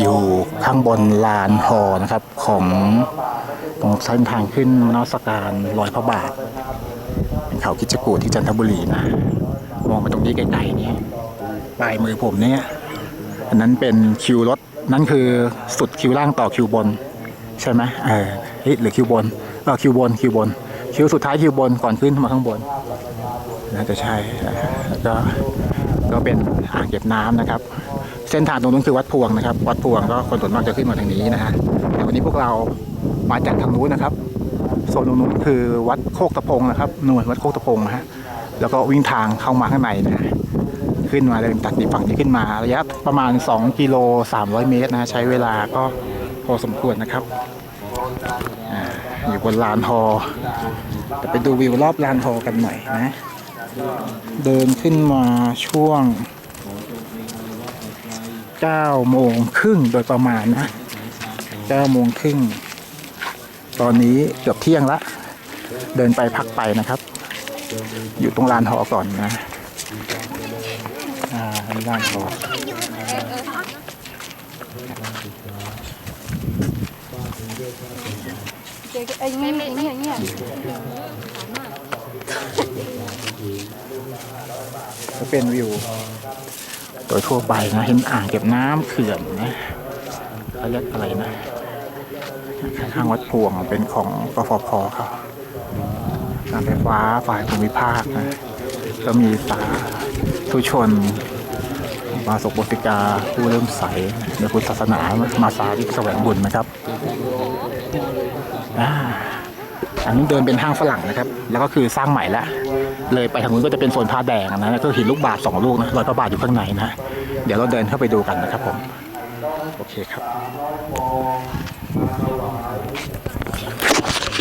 อยู่ข้างบนลานหอนะครับ ของตรงเส้นทางขึ้นนอสการลอยพระบาทเป็นเขาคิจกูที่จันทบุรีนะมองไปตรงนี้ไกลๆนี่ปลายมือผมเนี่ยอันนั้นเป็นคิวรถนั่นคือสุดคิวล่างต่อคิวบน ใช่ไหมเออเฮ้ยหรือคิวบนเออคิวบนคิวบน คิวสุดท้ายคิวบนก่อนขึ้นมาข้างบนน่าจะใช่ก็ก็เป็นอ่างเก็บน้ำนะครับ เส้นทางตรงนู้นคือวัดพวงนะครับ วัดพวงก็คนส่วนมากจะขึ้นมาทางนี้นะฮะแต่วันนี้พวกเรามาจากทางนู้นนะครับโซนตรงนู้นคือวัดโคกตะพงนะครับหน่วยวัดโคกตะพงนะฮะแล้วก็วิ่งทางเข้ามาข้างในนะฮะขึ้นมาเลยจากฝั่งนี้ขึ้นมาระยะประมาณ 2 กิโล 300 เมตรนะใช้เวลาก็พอสมควรนะครับ อาอยู่บนลานฮอแต่ไปดูวิวรอบลานฮอกันหน่อยนะ เดินขึ้นมาช่วง9โมงครึ่งโดยประมาณนะ9โมงครึ่งตอนนี้เกือบเที่ยงละ เดินไปพักไปนะครับ อยู่ตรงลานหอก่อนนะ อ่าลานหอ ไอ้ไม่ไม่เนี่ยเนี่ยก็เป็นวิว โดยทั่วไปนะเห็นอ่างเก็บน้ำเขื่อนนะเขาเรียกอะไรนะข้างวัดพวงเป็นของกฟผครับการไฟฟ้าฝ่ายภูมิภาคนะก็มีสาธุชน มาสกบสิกาผู้เริ่มใสในพุทธศาสนามาสาธิตแสวงบุญนะครับอันนี้เดินเป็นห้างฝรั่งนะครับ แล้วก็คือสร้างใหม่แล้วเลยไปทางนู้นก็จะเป็นโซนผ้าแดงนะแล้วก็หินลูกบาทสองลูกนะรอยพระบาทอยู่ข้างในนะ เดี๋ยวเราเดินเข้าไปดูกันนะครับผม โอเคครับ